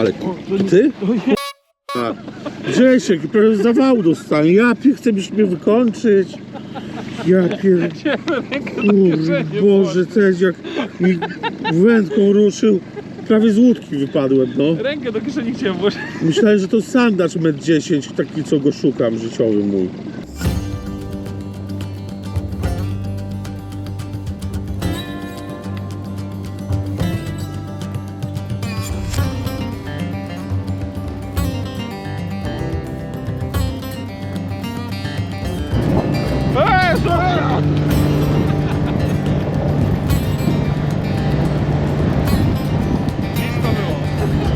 Ale ty? Grzesiek, prawie zawału dostanie. Ja pie- chcę już mnie wykończyć. Ja pier... Kurde, Boże, też jak mi wędką ruszył. Prawie z łódki wypadłem, no. Rękę do kieszeni chciałem włożyć. Myślałem, że to sandacz metr 10, taki co go szukam, życiowy mój.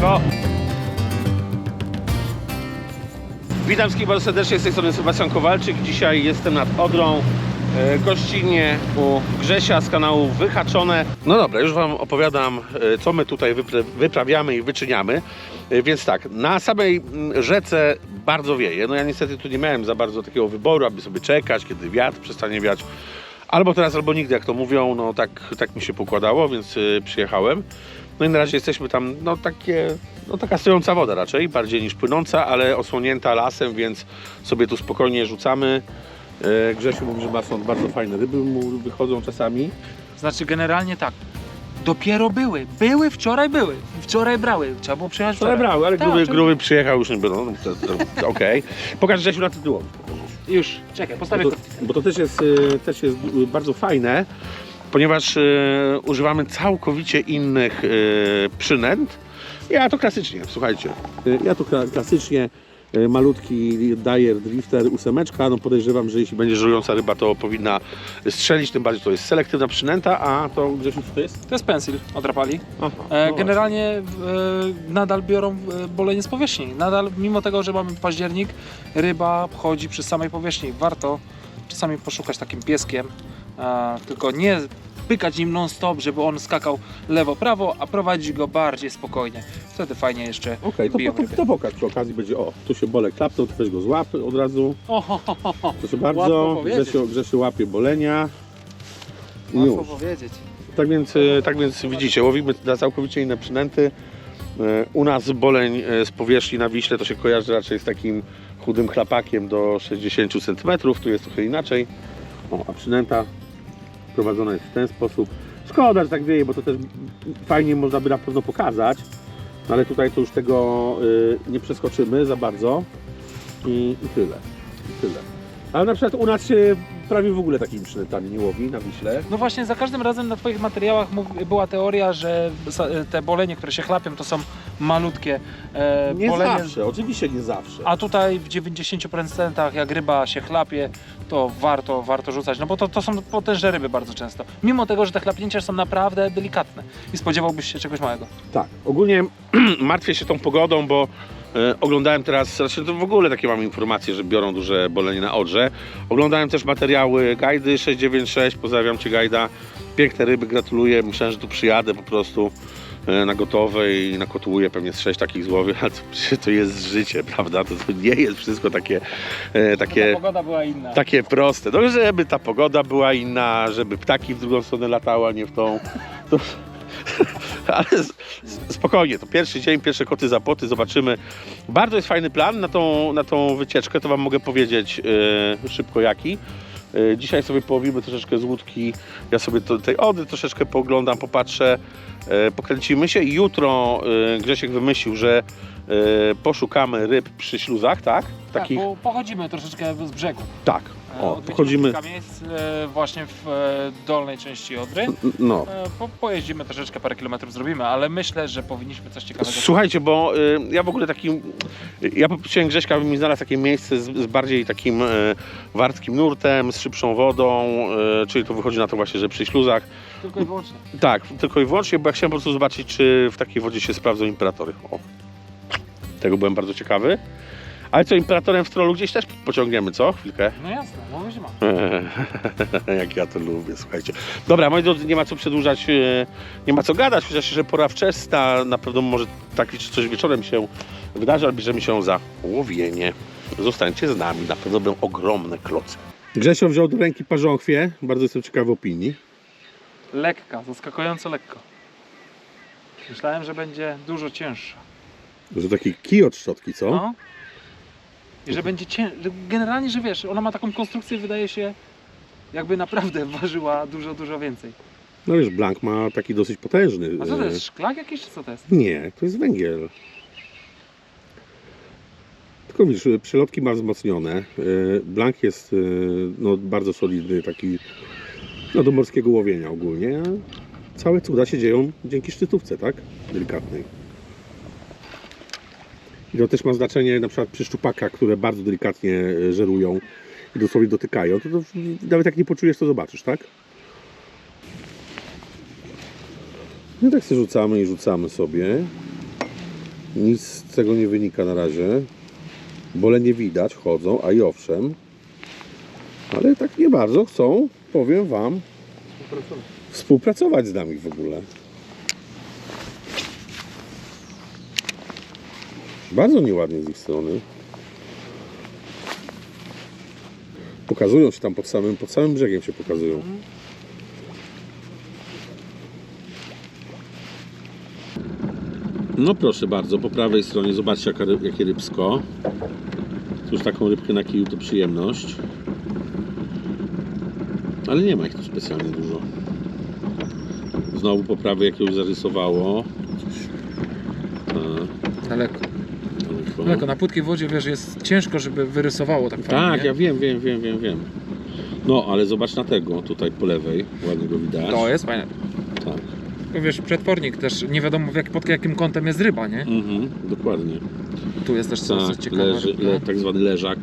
Blisko. Witam wszystkich bardzo serdecznie, z tej strony Sebastian Kowalczyk. Dzisiaj jestem nad Odrą, e, gościnnie u Grzesia z kanału Wyhaczone. No dobra, już Wam opowiadam, e, co my tutaj wypra- wyprawiamy i wyczyniamy. E, Więc tak, na samej rzece bardzo wieje. No ja niestety tu nie miałem za bardzo takiego wyboru, aby sobie czekać, kiedy wiatr przestanie wiać. Albo teraz, albo nigdy, jak to mówią, no tak, tak mi się pokładało, więc przyjechałem. No i na razie jesteśmy tam, no takie, no taka stojąca woda raczej, bardziej niż płynąca, ale osłonięta lasem, więc sobie tu spokojnie rzucamy. E, Grzesiu mówi, że ma stąd bardzo fajne ryby mu wychodzą czasami. Znaczy generalnie tak. Dopiero były. Były, wczoraj były. Wczoraj brały. Trzeba było przyjechać Wczoraj wczoraj. brały, ale Tak, gruby, gruby przyjechał już nie było. No, to, to, to, Okej. Pokaż Grzesiu na tytułowym. Już, czekaj, postawię Bo to, bo to też jest, y, też jest y, bardzo fajne, ponieważ y, używamy całkowicie innych y, przynęt. Ja to klasycznie, słuchajcie. Y, ja to kla- klasycznie malutki Dyer Drifter ósemeczka. No podejrzewam, że jeśli będzie żerująca ryba, to powinna strzelić, tym bardziej to jest selektywna przynęta, a to co to jest? To jest pensil, odrapali. Aha, E, no generalnie e, nadal biorą e, bolenie z powierzchni. Nadal, mimo tego, że mamy październik, ryba chodzi przy samej powierzchni. Warto czasami poszukać takim pieskiem, e, tylko nie pykać nim non-stop, żeby on skakał lewo-prawo, a prowadzić go bardziej spokojnie. Wtedy fajnie jeszcze Okej, to, biją to, to pokaż przy okazji będzie, o, tu się bole klapnął, to weź go złap od razu. O, ho, ho, ho, ho. Proszę bardzo, powiedzieć. Grzesiu, Grzesiu łapie bolenia. I Łatwo już. powiedzieć. Tak więc, e, tak więc widzicie, łowimy na całkowicie inne przynęty. E, U nas boleń e, z powierzchni na Wiśle to się kojarzy raczej z takim chudym chlapakiem do 60 cm, tu jest trochę inaczej. O, a przynęta prowadzona jest w ten sposób. Szkoda, że tak wieje, bo to też fajnie można by na pewno pokazać, no ale tutaj to już tego e, nie przeskoczymy za bardzo i, i tyle. I tyle. Ale na przykład u nas się prawie w ogóle takimi przynętami nie łowi na Wiśle. No właśnie, za każdym razem na Twoich materiałach była teoria, że sa- te bolenie, które się chlapią, to są malutkie e, Nie bolenie. zawsze, oczywiście nie zawsze. A tutaj w 90% jak ryba się chlapie, to warto, warto rzucać, no bo to, to są potężne ryby bardzo często. Mimo tego, że te chlapnięcia są naprawdę delikatne i spodziewałbyś się czegoś małego. Tak, ogólnie martwię się tą pogodą, bo e, oglądałem teraz, znaczy to w ogóle takie mam informacje, że biorą duże bolenie na Odrze. Oglądałem też materiały Gajdy 696, pozdrawiam Cię Gajda. Piękne ryby, gratuluję, myślałem, że tu przyjadę po prostu e, na gotowe i nakotłuję pewnie z sześć takich złowień, ale to, to jest życie, prawda? To, to nie jest wszystko takie, e, takie takie proste. No, żeby ta pogoda była inna, żeby ptaki w drugą stronę latały, a nie w tą. To... Ale spokojnie, to pierwszy dzień, pierwsze koty za poty, zobaczymy. Bardzo jest fajny plan na tą, na tą wycieczkę, to Wam mogę powiedzieć e, szybko jaki. E, dzisiaj sobie połowimy troszeczkę z łódki, ja sobie to, tej ody troszeczkę pooglądam, popatrzę, e, pokręcimy się jutro e, Grzesiek wymyślił, że poszukamy ryb przy śluzach, tak? Tak, bo pochodzimy troszeczkę z brzegu. Tak. E, O, pochodzimy. kilka miejsc e, właśnie w e, dolnej części Odry. No. E, po, pojeździmy troszeczkę, parę kilometrów zrobimy, ale myślę, że powinniśmy coś ciekawego Słuchajcie, bo y, ja w ogóle takim. Ja poprosiłem Grześka, aby mi znalazł takie miejsce z, z bardziej takim y, wartkim nurtem, z szybszą wodą, y, czyli to wychodzi na to właśnie, że przy śluzach. Tylko i wyłącznie. Tak, tylko i wyłącznie, bo ja chciałem po prostu zobaczyć, czy w takiej wodzie się sprawdzą imperatory. O. Tego byłem bardzo ciekawy. Ale co, imperatorem w trollu gdzieś też pociągniemy, co? Chwilkę. No jasne, mówisz ma. Jak ja to lubię, słuchajcie. Dobra, moi drodzy, nie ma co przedłużać, e, nie ma co gadać, chociaż że pora wczesna, na pewno może taki czy coś wieczorem się wydarzy, ale bierzemy się za łowienie. Zostańcie z nami, na pewno będą ogromne kloce. Grzesio wziął do ręki parzonchwię, bardzo jestem ciekawy opinii. Lekka, zaskakująco lekko. Myślałem, że będzie dużo cięższa. Że taki kij od szczotki, co? No. I że będzie Generalnie, że wiesz, ona ma taką konstrukcję, wydaje się, jakby naprawdę ważyła dużo, dużo więcej. No wiesz, Blank ma taki dosyć potężny. A co to e, jest? Szklak jakiś, czy co to jest? Nie, to jest węgiel. Tylko widzisz, przelotki ma wzmocnione. e, Blank jest e, no, bardzo solidny, taki no, do morskiego łowienia ogólnie. a Całe cuda się dzieją dzięki szczytówce, tak? Delikatnej. I to też ma znaczenie na przykład przy szczupakach, które bardzo delikatnie e, żerują i dosłownie dotykają. To, to nawet jak nie poczujesz, to zobaczysz, tak? No tak sobie rzucamy i rzucamy sobie. Nic z tego nie wynika na razie. Bole nie widać, chodzą, a i owszem. Ale tak nie bardzo chcą, powiem Wam, współpracować z nami w ogóle. Bardzo nieładnie z ich strony. Pokazują się tam pod samym, pod samym brzegiem się pokazują. No proszę bardzo, po prawej stronie zobaczcie jaka, jakie rybsko. Już taką rybkę na kiju to przyjemność. Ale nie ma ich tu specjalnie dużo. Znowu po prawej jakiegoś zarysowało. A, Daleko. Daleko. Daleko. Na płytkiej wodzie, wiesz, jest ciężko, żeby wyrysowało tak fajnie. Tak, nie? ja wiem, wiem, wiem, wiem, wiem. No, ale zobacz na tego, tutaj po lewej, ładnie go widać. To jest fajne. Tak. Tylko Wiesz, przetwornik też, nie wiadomo w jak, pod jakim kątem jest ryba, nie? Mhm, dokładnie. Tu jest też coś Tak, ciekawe. leży, le, tak zwany leżak.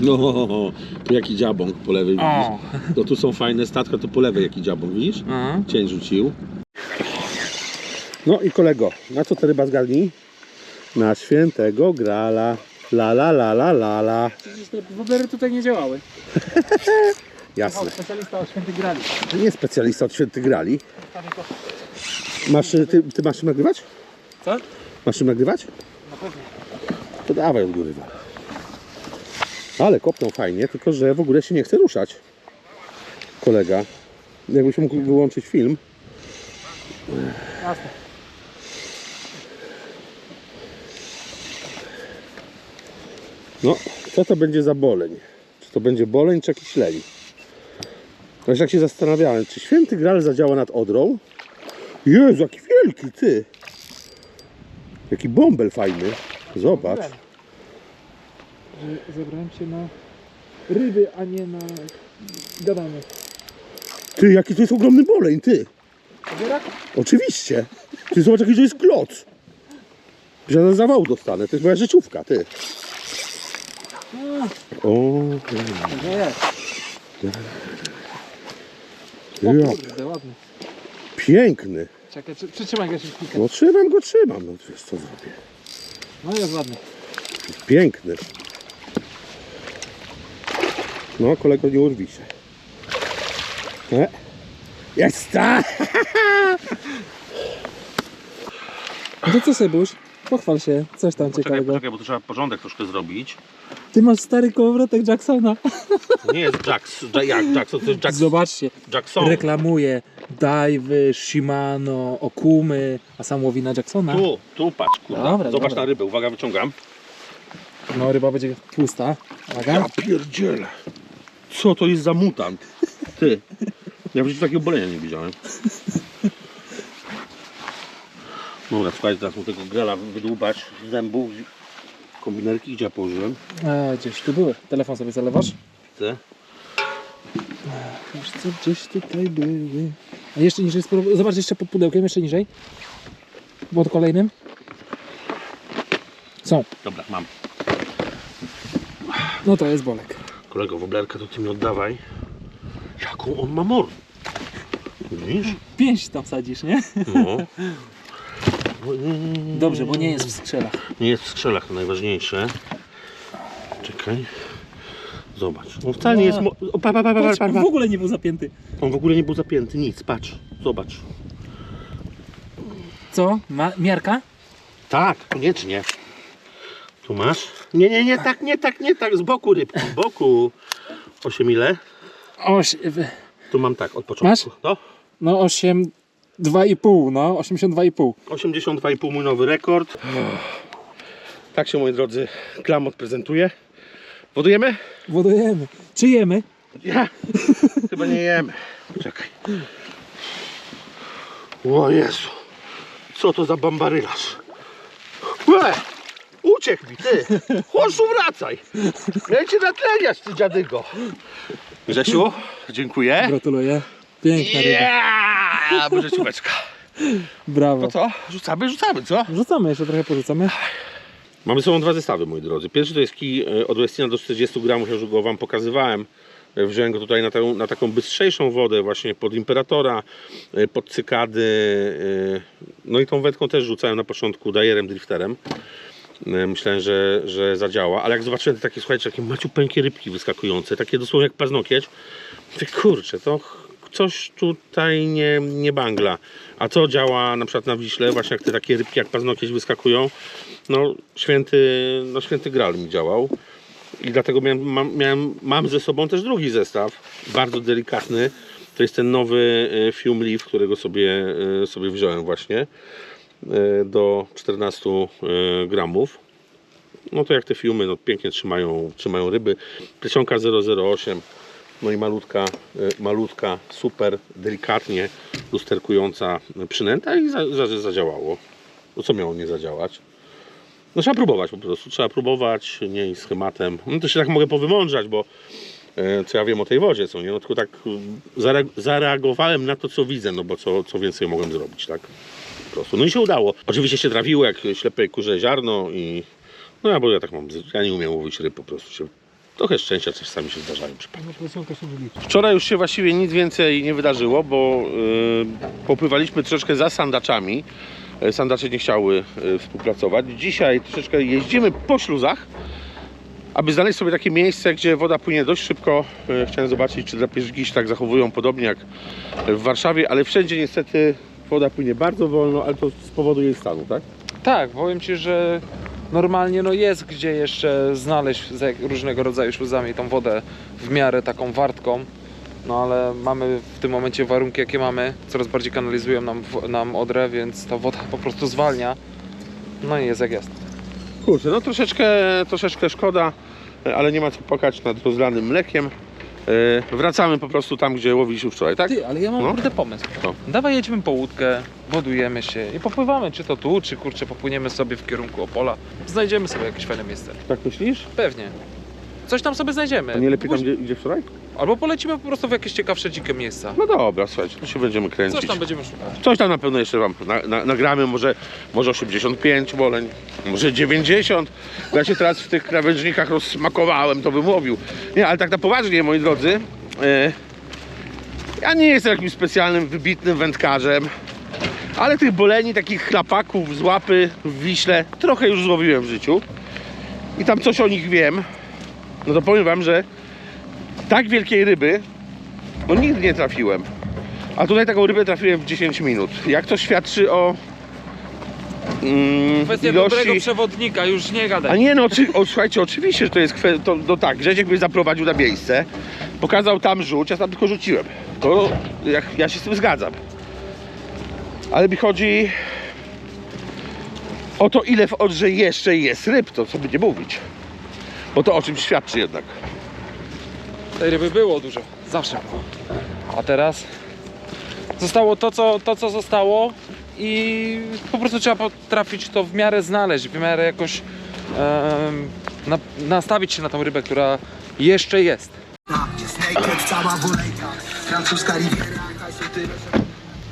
No, tu jaki dziabąk po lewej widzisz. O! No tu są fajne statka, to po lewej jaki dziabąk, widzisz? Aha. Cień rzucił. No i kolego, na co ta ryba zgadnij? Na świętego grala. La la la la la la. Przecież te tutaj nie działały. Jasne. Specjalista od świętych grali. Nie specjalista od świętych grali. Masz, ty, ty masz czym nagrywać? Co? Masz czym nagrywać? Na pewno. To dawaj od góry. Ale kopnął fajnie, tylko że w ogóle się nie chce ruszać. Kolega. Jakbyś mógł wyłączyć film. Jasne. No, co to będzie za boleń? Czy to będzie boleń, czy jakiś leń? Też jak się zastanawiałem, czy święty gral zadziała nad Odrą? Jezu, jaki wielki, ty! Jaki bąbel fajny. Zobacz. Że zebrałem się na ryby, a nie na gadanie. Ty, jaki to jest ogromny boleń, ty! Pobierak? Oczywiście. Ty zobacz, jaki to jest kloc. Że na zawał dostanę. To jest moja życiówka, ty. O, No jest. O ja, kurde, ładny. piękny. Czekaj, przy, przytrzymaj go się chwilkę. No trzymam go, trzymam. No wiesz co zrobię. No jest ładny. Piękny. No, kolego, nie urwij się. E? Jest ta! No to co Sebuś? Pochwal się, coś tam Czekaj, bo tu trzeba porządek troszkę zrobić. Ty masz stary kołowrotek Jacksona. To nie jest Jax. Ja- Jak Jackson? To jest Jax, Zobaczcie, Jackson. reklamuje Dajwy, Shimano, Okumy, a sam łowi na Jacksona. Tu, tu patrz, kurwa. Dobra, Zobacz dobra. na rybę, uwaga, wyciągam. No ryba będzie tłusta. Uwaga. Ja pierdzielę. Co to jest za mutant? Ty. Ja w życiu takiego bolenia nie widziałem. Dobra, słuchajcie, teraz mu tego grela wydłubać z zębów. Kombinerki gdzie ja położyłem? A, gdzieś tu były. Telefon sobie zalewasz? Te. Wiesz co, gdzieś tutaj były. A jeszcze niżej, zobacz jeszcze pod pudełkiem, jeszcze niżej. Pod kolejnym. Są. Dobra, mam. No to jest bolek. Kolego, woblerkę to ty mi oddawaj. Jaką on ma mordę. Widzisz? Pięść tam sadzisz, nie? No. Dobrze, bo nie jest w strzelach. Nie jest w strzelach to najważniejsze. Czekaj. Zobacz. On wcale nie jest. Mo- o, pa, pa, pa, pa, Patrz, pa, w pa. ogóle nie był zapięty. On w ogóle nie był zapięty, nic. Patrz. Zobacz. Co? Ma miarka? Tak, koniecznie. Tu masz. Nie, nie, nie, tak, nie, tak, nie, tak. Z boku rybki, z boku. 8 ile? Oś... w- Tu mam tak, od początku. No, No 8, 82,5, no, 82,5. 82,5 mój nowy rekord. Tak się moi drodzy klamot prezentuje. Wodujemy? Wodujemy. Czy jemy? Ja. Chyba nie jemy. Czekaj. O Jezu. Co to za bambarylarz? Łe! Uciekł mi, ty! Chodź tu wracaj! Miałem cię natleniać, ty dziadygo! Grzesiu, dziękuję. Gratuluję. Piękna ryba. Ja, Może ciubeczka. Brawo. To co? Rzucamy, rzucamy, co? Rzucamy, jeszcze trochę porzucamy. Mamy sobą dwa zestawy, moi drodzy. Pierwszy to jest kij e, od Westina do 40 gramów, ja już go Wam pokazywałem. E, Wziąłem go tutaj na, tę, na taką bystrzejszą wodę, właśnie pod Imperatora, e, pod cykady. No i tą wędką też rzucałem na początku dajerem drifterem. Myślałem, że, że zadziała, ale jak zobaczyłem te takie, słuchajcie, takie maciupeńkie rybki wyskakujące, takie dosłownie jak paznokieć, mówię, kurczę, to coś tutaj nie, nie bangla. A co działa na przykład na Wiśle, właśnie jak te takie rybki jak paznokieć wyskakują, no święty, no święty Graal mi działał. I dlatego miałem, mam, miałem, mam ze sobą też drugi zestaw, bardzo delikatny. To jest ten nowy e, Fume Leaf, którego sobie, e, sobie wziąłem właśnie e, do 14 e, gramów. No to jak te fiumy, no pięknie trzymają, trzymają ryby. Plecionka 008, no i malutka, e, malutka, super delikatnie lusterkująca przynęta i za, za, zadziałało. No co miało nie zadziałać? No trzeba próbować po prostu, trzeba próbować, nie iść schematem. No to się tak mogę powymądrzać, bo e, co ja wiem o tej wodzie, co nie? No tylko tak zare- zareagowałem na to, co widzę, no bo co, co więcej mogłem zrobić, tak? Po prostu. No i się udało. Oczywiście się trafiło jak ślepe kurze ziarno i no ja bo ja tak mam, ja nie umiem łowić ryb, po prostu się trochę szczęścia czasami się zdarzają przypadki. Wczoraj już się właściwie nic więcej nie wydarzyło, bo y, popływaliśmy troszeczkę za sandaczami. E, Sandacze nie chciały y, współpracować. Dzisiaj troszeczkę jeździmy po śluzach, aby znaleźć sobie takie miejsce, gdzie woda płynie dość szybko. E, Chciałem zobaczyć, czy drapieżniki się tak zachowują podobnie jak w Warszawie, ale wszędzie niestety woda płynie bardzo wolno, ale to z powodu jej stanu, tak? Tak, powiem Ci, że normalnie no jest gdzie jeszcze znaleźć za różnego rodzaju śluzami tą wodę w miarę taką wartką. No ale mamy w tym momencie warunki jakie mamy, coraz bardziej kanalizują nam, nam Odrę, więc ta woda po prostu zwalnia. No i jest jak jest. Kurczę, no troszeczkę, troszeczkę szkoda, ale nie ma co płakać nad rozlanym mlekiem. E, Wracamy po prostu tam, gdzie łowiliśmy wczoraj, tak? Ty, ale ja mam No. kurde pomysł. Co? Dawaj jedźmy po łódkę, wodujemy się i popływamy, czy to tu, czy kurczę popłyniemy sobie w kierunku Opola. Znajdziemy sobie jakieś fajne miejsce. Tak myślisz? Pewnie. Coś tam sobie znajdziemy. A nie lepiej tam, gdzie, gdzie wczoraj? Albo polecimy po prostu w jakieś ciekawsze, dzikie miejsca. No dobra, słuchajcie, tu się będziemy kręcić. Coś tam będziemy szukać. Coś tam na pewno jeszcze wam na, na, nagramy, może, może 85 woleń, może 90. Bo ja się teraz w tych krawężnikach rozsmakowałem, to bym łowił. Nie, ale tak na poważnie, moi drodzy, e, ja nie jestem jakimś specjalnym, wybitnym wędkarzem, ale tych boleni, takich chlapaków z łapy w Wiśle trochę już złowiłem w życiu. I tam coś o nich wiem. No to powiem wam, że tak wielkiej ryby, no nigdy nie trafiłem. A tutaj taką rybę trafiłem w 10 minut. Jak to świadczy o mm, Kwestia ilości... dobrego przewodnika, już nie A gadaj. nie no, czy, o, słuchajcie, oczywiście, że to jest kwestia, to, no tak, Grzesiek mnie zaprowadził na miejsce, pokazał tam rzuć, ja tam tylko rzuciłem. To jak, ja się z tym zgadzam. Ale mi chodzi o to, ile w Odrze jeszcze jest ryb, to co by nie mówić. Bo to o czymś świadczy jednak. Tej ryby było dużo, zawsze było. A teraz zostało to co, to, co zostało i po prostu trzeba potrafić to w miarę znaleźć, w miarę jakoś na, nastawić się na tą rybę, która jeszcze jest.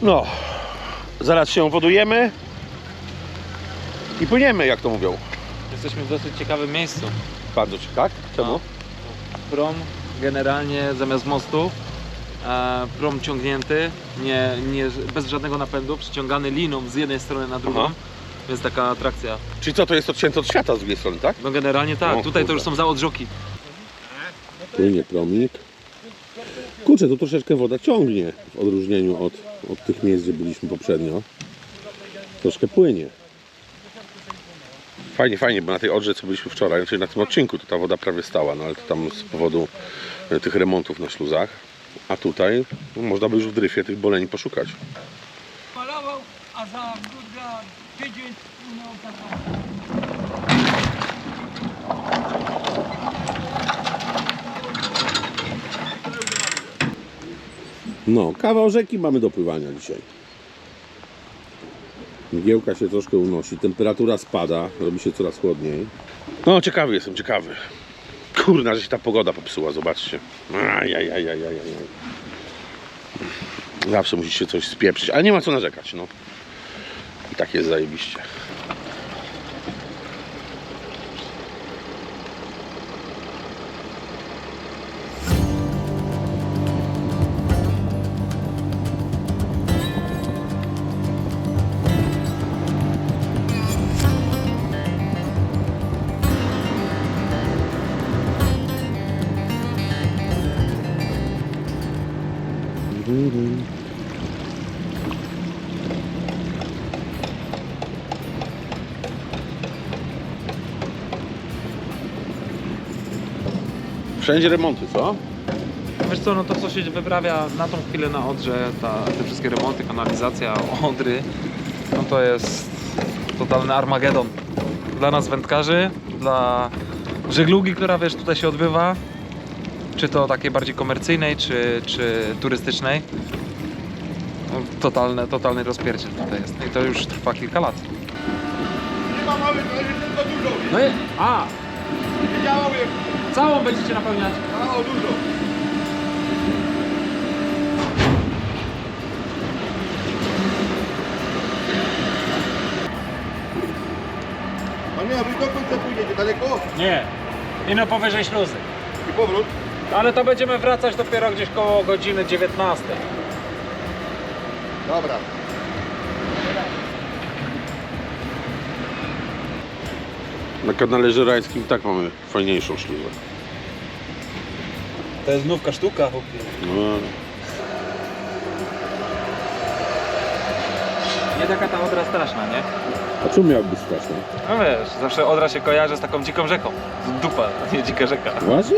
No, zaraz się wodujemy i płyniemy, jak to mówią. Jesteśmy w dosyć ciekawym miejscu. Bardzo ciekawe. Czemu? Prom generalnie zamiast mostu, e, prom ciągnięty, nie, nie, bez żadnego napędu, przyciągany liną z jednej strony na drugą. Aha. Więc taka atrakcja. Czyli co, to jest odcięte od świata z drugiej strony, tak? No generalnie tak, O, tutaj to kurde. już są zaodrzoki. Płynie promik. Kurczę, tu troszeczkę woda ciągnie w odróżnieniu od, od tych miejsc, gdzie byliśmy poprzednio. Troszkę płynie. Fajnie, fajnie, bo na tej odrze, co byliśmy wczoraj, czyli na tym odcinku, to ta woda prawie stała, no ale to tam z powodu e, tych remontów na śluzach. A tutaj no, można by już w dryfie tych boleni poszukać. a za tydzień. No, kawał rzeki mamy do pływania dzisiaj. Mgiełka się troszkę unosi, temperatura spada, robi się coraz chłodniej. No, ciekawy jestem, ciekawy. Kurna, że się ta pogoda popsuła, zobaczcie. Ajajajajajaj. Zawsze musi się coś spieprzyć, ale nie ma co narzekać, no. I tak jest zajebiście. Wszędzie remonty, co? Wiesz co, no to co się wyprawia na tą chwilę na Odrze, ta, te wszystkie remonty, kanalizacja, Odry, no to jest totalny Armagedon. Dla nas wędkarzy, dla żeglugi, która wiesz tutaj się odbywa, czy to takiej bardziej komercyjnej, czy, czy turystycznej. No, totalne, totalny rozpierdziel tutaj jest. I to już trwa kilka lat. No i, a! Całą będziecie napełniać. Panie, a wy dokąd to pójdziecie? Daleko? Nie, i no powyżej śluzy. I powrót? Ale to będziemy wracać dopiero gdzieś koło godziny 19. Dobra. Na kanale żerańskim tak mamy fajniejszą śluzę. To jest nówka sztuka, No, Nie taka ta odra straszna, nie? a czemu miałaby być straszne? No wiesz, zawsze odra się kojarzy z taką dziką rzeką. Z dupa, a nie dzika rzeka. Właśnie?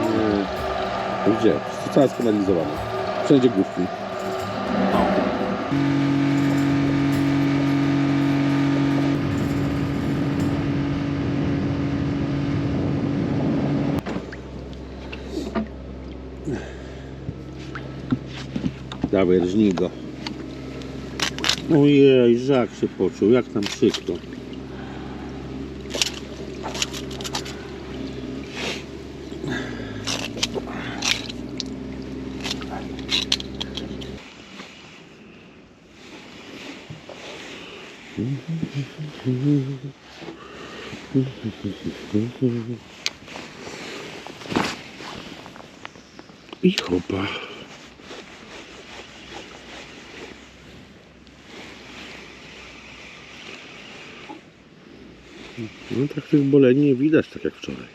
Nie. Gdzie? To cała skanalizowane. Wszędzie główki. Rżnij go. Ojej, żak się poczuł, jak tam przykro. I hopa. No tak tych boleni nie widać tak jak wczoraj.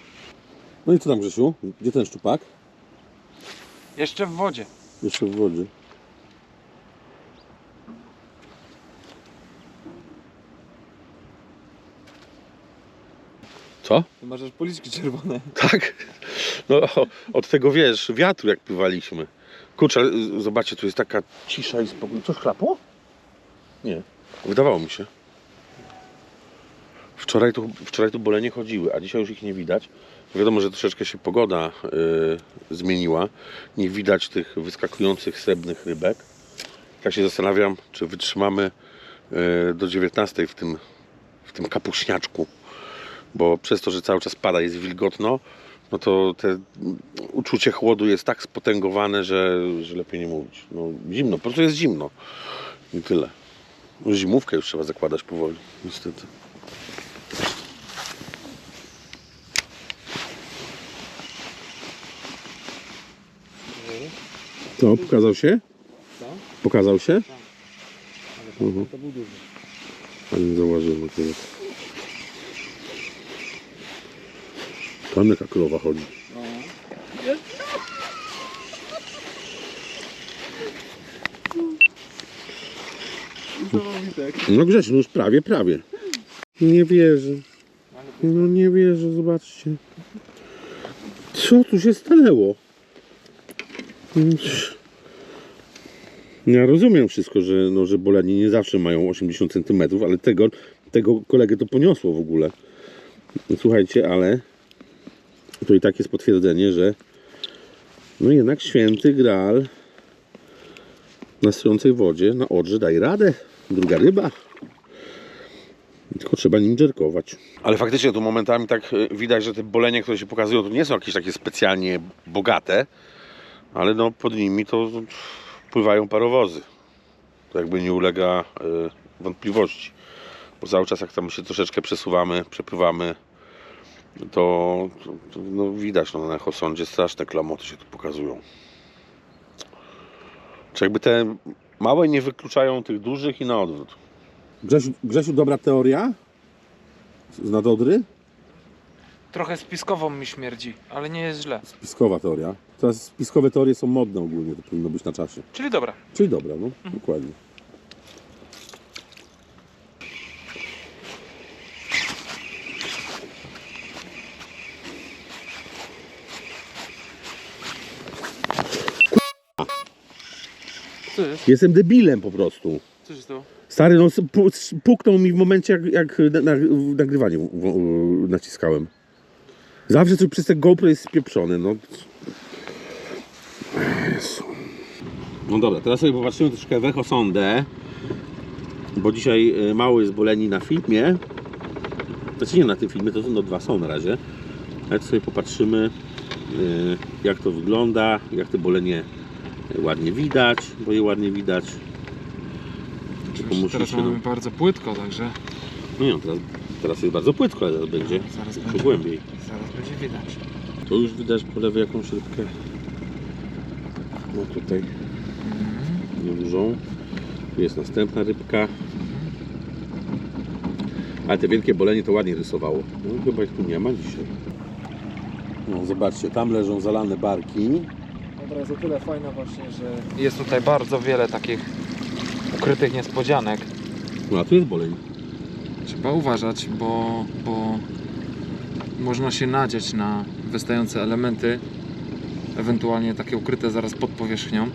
No i co tam Grzesiu? Gdzie ten szczupak? Jeszcze w wodzie. Jeszcze w wodzie. Co? Ty masz aż policzki czerwone. Tak. No od tego wiesz, wiatru jak pływaliśmy. Kurczę, z- zobaczcie, tu jest taka cisza i spokój. Coś chlapło? Nie. Wydawało mi się. Wczoraj tu, wczoraj tu bolenie chodziły, a dzisiaj już ich nie widać. Wiadomo, że troszeczkę się pogoda y, zmieniła. Nie widać tych wyskakujących srebrnych rybek. Tak się zastanawiam, czy wytrzymamy y, do 19 w tym, w tym kapuśniaczku bo przez to, że cały czas pada, jest wilgotno, no to te uczucie chłodu jest tak spotęgowane, że, że lepiej nie mówić. No, zimno, po prostu jest zimno. I tyle. Zimówkę już trzeba zakładać powoli, niestety. Co, pokazał się? Pokazał się? Mhm. To był duży. Ale nie zauważyłem akurat. Tam jaka krowa chodzi. No Grzesiu, no już prawie, prawie. Nie wierzę. No nie wierzę, zobaczcie. Co tu się stanęło? Ja rozumiem wszystko, że, no, że Boleni nie zawsze mają 80 cm, ale tego, tego kolegę to poniosło w ogóle. Słuchajcie, ale to i tak jest potwierdzenie, że no jednak święty Graal na stojącej wodzie, na Odrze daje radę. Druga ryba. Tylko trzeba nim dżerkować. Ale faktycznie tu momentami tak e, widać, że te bolenie, które się pokazują, to nie są jakieś takie specjalnie bogate, ale no pod nimi to pływają parowozy. To jakby nie ulega e, wątpliwości. Bo cały czas jak tam się troszeczkę przesuwamy, przepływamy, to, to, to no widać no, na echosądzie straszne klamoty się tu pokazują. Czy jakby te małe nie wykluczają tych dużych i na odwrót. Grzesiu, Grzesiu, dobra teoria? Z nadodry? Trochę spiskową mi śmierdzi, ale nie jest źle. Spiskowa teoria. Teraz spiskowe teorie są modne ogólnie, to powinno być na czasie. Czyli dobra. Czyli dobra, no, dokładnie. Co jest? Jestem debilem po prostu. Co się stało? Stary, no pu- puknął mi w momencie, jak, jak na, na, nagrywanie w, w, naciskałem. Zawsze coś przez te GoPro jest spieprzone, no. Jezu. No dobra, teraz sobie popatrzymy troszkę w Echo Sondę, bo dzisiaj y, mało jest boleni na filmie. Znaczy nie na tym filmie, to no dwa są na razie. Ale sobie popatrzymy, y, jak to wygląda, jak te bolenie ładnie widać, bo je ładnie widać. Tylko Teraz się, mamy no, bardzo płytko, także no nie, no, teraz, teraz jest bardzo płytko, ale zaraz będzie zaraz trochę będzie, głębiej. zaraz będzie widać. Tu już widać po lewej jakąś rybkę. No tutaj niedużą. Tu jest następna rybka. Ale te wielkie bolenie to ładnie rysowało. No chyba ich tu nie ma dzisiaj. No zobaczcie, tam leżą zalane barki. Dobra, jest o tyle fajna właśnie, że... Jest tutaj bardzo wiele takich ukrytych niespodzianek. No a tu jest boleń. Trzeba uważać, bo, bo można się nadzieć na wystające elementy, ewentualnie takie ukryte zaraz pod powierzchnią.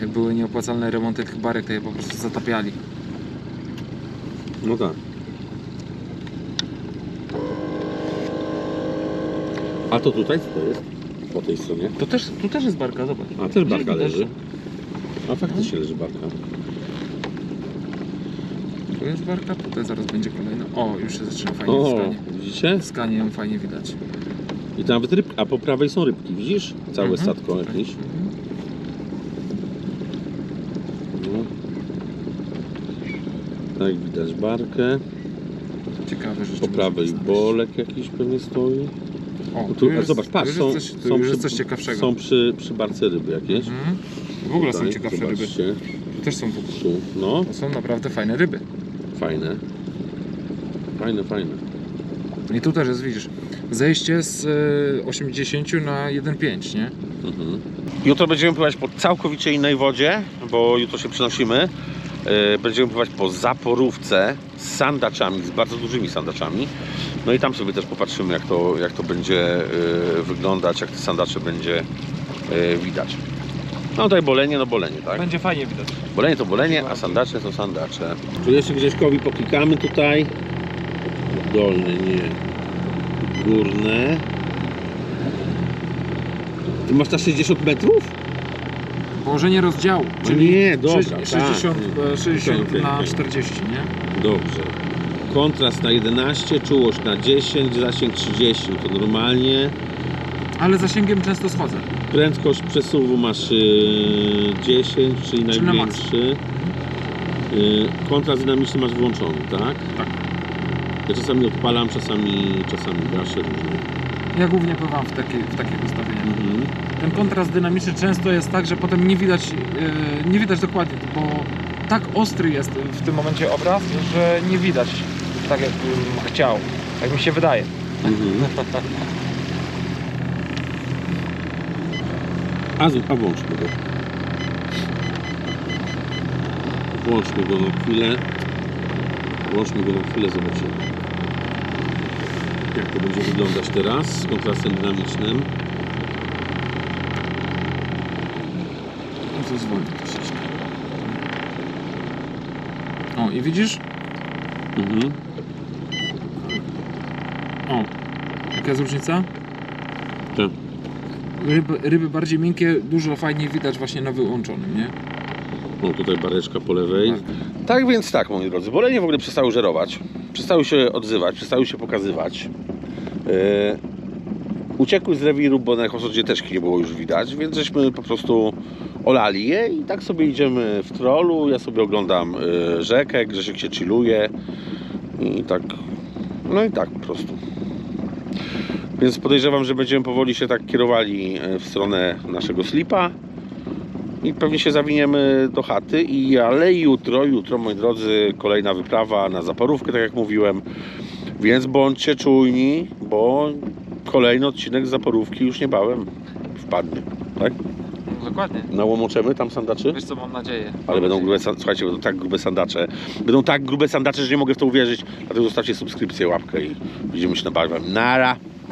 Jak były nieopłacalne remonty tych barek, to je po prostu zatapiali. No tak. A to tutaj co to jest? Po tej stronie. To też, tu też jest barka, zobacz. A też barka leży. A faktycznie leży barka. Tu jest barka, tutaj zaraz będzie kolejna. O, już się zaczyna fajnie O, skanie. widzicie? Skanie ją fajnie widać. I tam nawet rybki, a po prawej są rybki, widzisz? Całe Mhm. statko Tutaj. jakieś. Mhm. No. Tak widać barkę. Ciekawe rzeczy. Po prawej znaleźć. bolek jakiś pewnie stoi. O, No tu, a zobacz, patrz, tu są, jest coś, tu są, już jest coś ciekawszego. są przy, przy barce ryby jakieś. Mhm. W ogóle są Tutaj, ciekawsze ryby. zobaczcie. Tu też są w ogóle. No, To są naprawdę fajne ryby. Fajne. Fajne, fajne. I tu też jest, widzisz, zejście z y, 80 na 1,5, nie? Mhm. Jutro będziemy pływać po całkowicie innej wodzie, bo jutro się przenosimy. E, Będziemy pływać po zaporówce z sandaczami, z bardzo dużymi sandaczami. No i tam sobie też popatrzymy, jak to, jak to będzie e, wyglądać, jak te sandacze będzie e, widać. No tutaj bolenie, no bolenie, tak? Będzie fajnie widać. Bolenie to bolenie, a sandacze to sandacze. Tu jeszcze Grześkowi poklikamy tutaj. Dolne, nie. Górne. Ty masz na 60 metrów? Położenie rozdziału, No czyli nie, dobra, sześć- tak. 60, e, 60 Okej, okej, na okej. 40, nie? Dobrze. Kontrast na 11, czułość na 10, zasięg 30, no to normalnie. Ale zasięgiem często schodzę. Prędkość przesuwu masz yy, 10, czyli Czyli na największy. Yy, kontrast dynamiczny masz włączony, tak? Tak. Ja czasami odpalam, czasami, czasami gaszę różnie. Ja głównie pływam w, taki, w takich ustawieniach. Mhm. Ten kontrast dynamiczny często jest tak, że potem nie widać, e, nie widać dokładnie, bo tak ostry jest w tym momencie obraz, że nie widać tak jak bym chciał, jak mi się wydaje. Mhm. A, z- a włączmy go. Włączmy go na chwilę. Włączmy go na chwilę, zobaczymy. Jak to będzie wyglądać teraz z kontrastem dynamicznym. Bardzo zwolnił troszeczkę. O, i widzisz? Mhm. O, jaka jest różnica? Tak. Ryby, ryby bardziej miękkie, dużo fajniej widać właśnie na wyłączonym, nie? O, tutaj bareczka po lewej. Tak więc tak, moi drodzy, bolenie w ogóle przestały żerować, przestały się odzywać, przestały się pokazywać. Yy, uciekły z rewiru, bo na Chosodzie też nie było już widać, więc żeśmy po prostu olali je i tak sobie idziemy w trolu, ja sobie oglądam yy, rzekę, Grzesiek się chilluje i tak, no i tak po prostu. Więc podejrzewam, że będziemy powoli się tak kierowali e, w stronę naszego slipa i pewnie się zawiniemy do chaty i ale jutro, jutro moi drodzy, kolejna wyprawa na zaporówkę, tak jak mówiłem. Więc bądźcie czujni, bo kolejny odcinek z zaporówki już niebawem wpadnie. Tak? No, dokładnie. Nałomoczemy tam sandaczy? Wiesz co, mam nadzieję. Ale będą grube, słuchajcie, będą tak grube sandacze. Będą tak grube sandacze, że nie mogę w to uwierzyć. Dlatego zostawcie subskrypcję, łapkę i widzimy się na barwę. Nara!